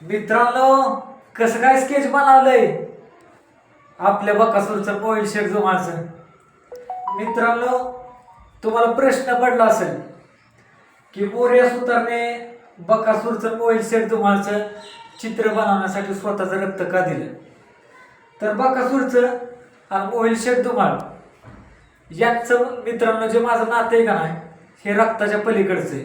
मित्रांनो कसं काय स्केच बनवलंय? आपल्या बकासूरचं मोबाईल शेट जुमाचं मित्रांनो तुम्हाला प्रश्न पडला असेल की मोर्या सुतारने बकासूरचं मोबाईल शेट जुमाचं चित्र बनवण्यासाठी स्वतःचं रक्त का दिलं? तर बकासूरचं आणि मोबाईल शेख धुमाळ यांचं मित्रांनो जे माझं नातं आहे का नाही हे रक्ताच्या पलीकडचं आहे.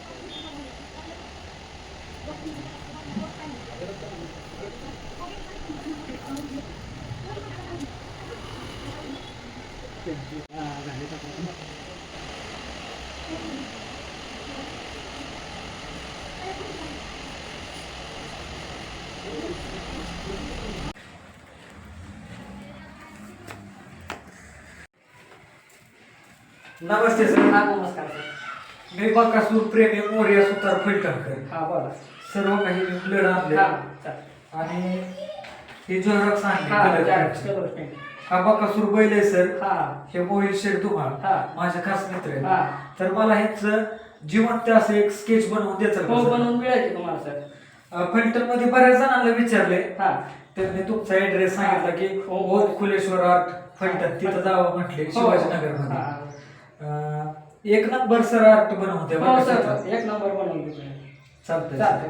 नमस्ते सर हा नमस्कार सर. मी बकासूर प्रेमी मोर्या सुतार फलटणकर. हा बोला. सर्व काही मी ब्लड आणले हा चालेल. आणि हे हा चालेल. कलर चलो, ठीक. हा बकासूर बैल आहे सर हा हे मोहिल शेठ धुमाळ हा. माझे खास मित्र हा. आहेत तर मला ह्यांचं जिवंत असं एक स्केच बनवून द्यायचं हो सर. बनवून मिळायचे तुम्हाला सर अं, फलटणमध्ये बऱ्याच जणांना विचारले हा त्यांनी तुमचा ऍड्रेस सांगितला की हो. ओम खुलेश्वर आर्ट फलटण तिथं जावं म्हटले हो. शिवाजीनगरमध्ये हा. एक नंबर सर आर्ट बनवते हो सर तिथं. एक नंबर बनवून देतो. चालतंय चालतंय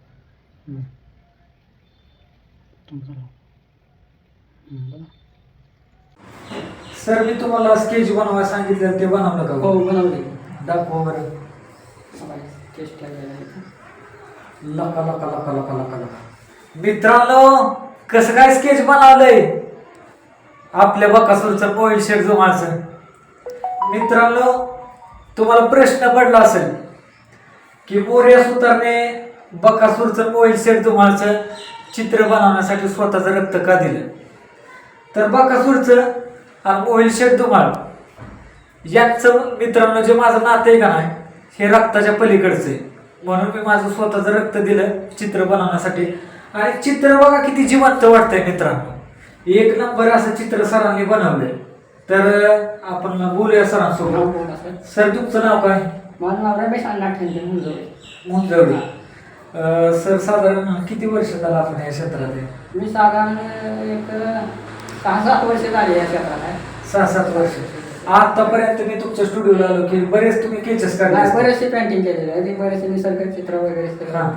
सर मी तुम्हाला स्केच बनवायला सांगितलं ते बनवलं का हो बनवले. दाखवा बरं. टेस्ट लका लका लका लका लका लका. मित्रांनो कसं काय स्केच बनवलंय? आपल्या बकासूरचं मोबाईल शेट जुमाचं. मित्रांनो तुम्हाला प्रश्न पडला असेल की मोर्या सुतारने बकासूरचं मोबाईल शेट जुमाचं चित्र बनवण्यासाठी स्वतःचं रक्त का दिलं? तर बकासूरचं आणि मोबाईल शेट धुमाळ यांचं मित्रांनो जे माझं नातं आहे का नाही हे रक्ताच्या पलीकडचं आहे. म्हणून मी माझं स्वतःचं रक्त दिलं चित्र बनवण्यासाठी. आणि चित्र बघा किती जिवंत वाटतंय मित्रांनो. एक नंबर असं चित्र सरांनी बनवलंय. तर आपण बोलूया सरांसोबत. बोला सर. तुमचं नाव काय? माझं नाव रमेश अण्णा ठेंडे मुंजोळे मुंजवडी अं, सर साधारण किती वर्ष झालं आपण या क्षेत्रात आहे मी साधारण एक सहा सात वर्ष झाली या क्षेत्रात आहे. सहा सात वर्ष आतापर्यंत मी तुमच्या स्टुडिओला आलो की बरेच तुम्ही केचेस काढले असतील. बरेचसे पेंटिंग केलेले आहे बरेचसे निसर्ग चित्र वगैरे सगळं हा.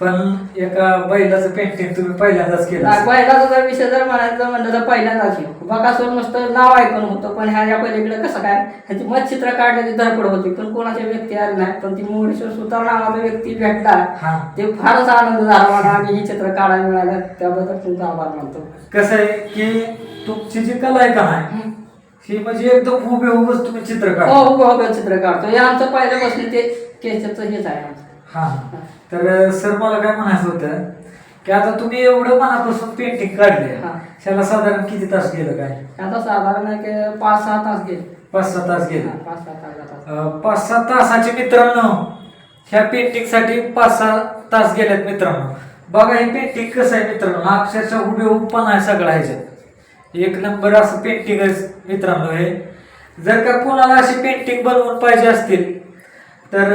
पण एका बैलाचं पेंटिंग तुम्ही पहिल्यांदाच केलं जर विषय जर म्हणायचं म्हणलं तर पहिल्यांदाच बकासूर नुसतं नाव ऐकून होतं पण ह्याच्या पलीकडे कसं काय? ह्याची मत चित्र काढण्याची धडपड होती पण कोणाचे व्यक्ती आले नाही. पण ती मोरेश्वर सुतार नावाचा व्यक्ती भेटला. ते फारच आनंद झाला मला आणि ही चित्र काढायला मिळालं. त्याबद्दल तुमचा आभार मानतो. कसं आहे की तुमची जी कला आहे का नाही ही म्हणजे एकदम हुबेहूबच तुम्ही चित्र हो काढा हो हो चित्र काढतो. हे आमचं पहिल्यापासून ते केसचं हेच आहे आमचं. हा तर सर मला काय म्हणायचं होतं की आता तुम्ही एवढं मनापासून पेंटिंग काढले हा. त्याला साधारण किती तास गेलं काय? आता साधारण एक पाच सहा तास गेले. पाच सहा तास गेले. हा, पाच सहा तास जातात अं, पाच सहा तासाचे मित्रांनो ह्या पेंटिंगसाठी पाच सहा तास गेलेत मित्रांनो. बघा हे पेंटिंग कसं आहे मित्रांनो हा अक्षरशः हुबेहूब पण आहे सगळं ह्याच्यात. एक नंबर असं पेंटिंगच मित्रांनो हे. जर का कोणाला अशी पेंटिंग बनवून पाहिजे असतील तर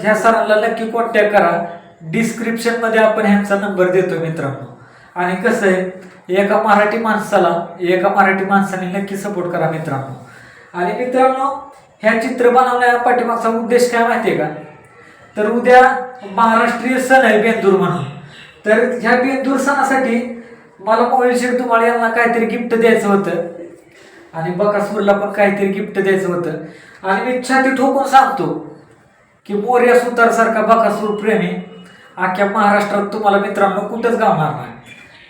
ह्या सरांना नक्की कॉन्टॅक्ट करा. डिस्क्रिप्शनमध्ये आपण ह्यांचा नंबर देतो मित्रांनो. आणि कसं आहे एका मराठी माणसाला एका मराठी माणसाने नक्की सपोर्ट करा मित्रांनो. आणि मित्रांनो ह्या चित्र बनवण्या पाठीमागचा उद्देश काय माहितीये का? तर उद्या महाराष्ट्रीय सण आहे बेंदूर म्हणून. तर ह्या बेंदूर सणासाठी मला मोहिल शेख तुम्हाला यांना काहीतरी गिफ्ट द्यायचं होतं. आणि बकासूरला पण काहीतरी गिफ्ट द्यायचं होतं. आणि मी छाती ठोकून सांगतो की मोर्या सुतारसारखा बकासूर प्रेमी अख्ख्या महाराष्ट्रात तुम्हाला मित्रांनो कुठंच गावणार नाही.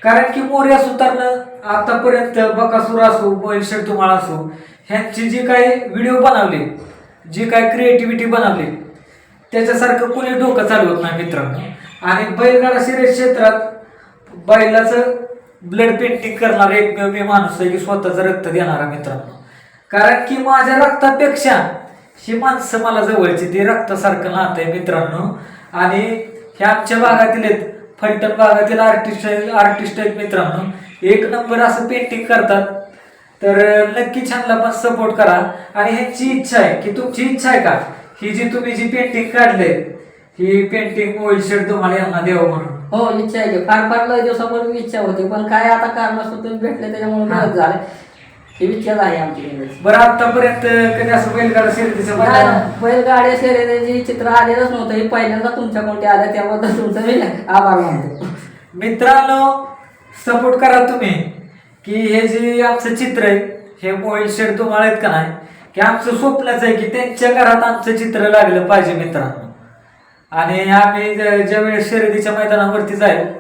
कारण की मोर्या सुतारनं आतापर्यंत बकासूर असो मोहिल तुम्हाला असो ह्यांची जी काही व्हिडिओ बनवले जी काही क्रिएटिव्हिटी बनवली त्याच्यासारखं कोणी डोकं चालवत नाही मित्रांनो. आणि बैलगाडा शर्यत क्षेत्रात बैलाचं ब्लड पेंटिंग करणारा एकमेव मी माणूस आहे की स्वतःचं रक्त देणारा मित्रांनो. कारण की माझ्या रक्तापेक्षा ही माणसं मला जवळची ती रक्तासारखं नातं आहे मित्रांनो. आणि हे आमच्या भागातील आहेत फलटण भागातील आर्टिस्ट आर्टिस्ट आहेत मित्रांनो. एक नंबर असं पेंटिंग करतात. तर नक्की छानला पण सपोर्ट करा. आणि ह्यांची इच्छा आहे की तुमची इच्छा आहे का? ही जी तुम्ही जी पेंटिंग काढले ही पेंटिंग मोबाईल शेड तुम्हाला यांना द्यावं म्हणून. हो इच्छा आहे फार फार लय दिवसापूर्वी इच्छा होती पण काय आता कारणास्तव तुम्ही भेटले त्याच्यामुळे झालं. ही इच्छाच आहे आमची एवढीच. बरं आतापर्यंत कधी असं बैलगाडा शर्यतीचं नाही, मैदान बैलगाड्या शर्यतीची चित्र आलेलंच नव्हतं. हे पहिल्यांदा तुमच्या कोणते आलं त्याबद्दल तुमचं मी आभार मानतो. मित्रांनो सपोर्ट करा तुम्ही की हे जे आमचं चित्र आहे हे मोबाईल शेड तुम्हाला आहेत का नाही? की आमचं स्वप्नच आहे की त्यांच्या घरात आमचं चित्र लागलं पाहिजे मित्रांनो. आणि आम्ही ज- ज्यावेळेस शर्यतीच्या मैदानावरती जाईल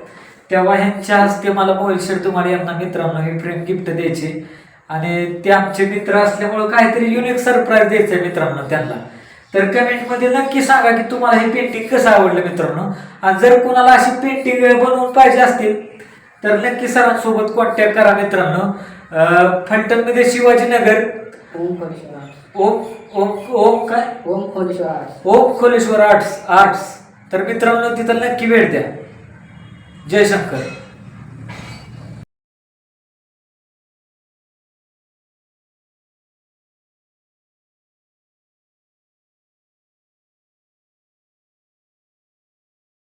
तेव्हा ह्यांच्या हस्ते मला मोबाईल शेड तुम्हाला यांना मित्रांनो हे फ्रेम गिफ्ट द्यायचे. आणि ते आमचे मित्र असल्यामुळं काहीतरी युनिक सरप्राईज द्यायचं मित्रांनो त्यांना. तर कमेंटमध्ये नक्की सांगा की तुम्हाला हे पेंटिंग कसं आवडलं मित्रांनो? आणि जर कोणाला अशी पेंटिंग बनवून पाहिजे असतील तर नक्की सरांसोबत कॉन्टॅक्ट करा मित्रांनो. अं, फलटणमध्ये शिवाजीनगर. ओम काय? Om Kholeshwar Om Kholeshwar arts arts. तर मित्रांनो तिथं नक्की भेट द्या. जयशंकर.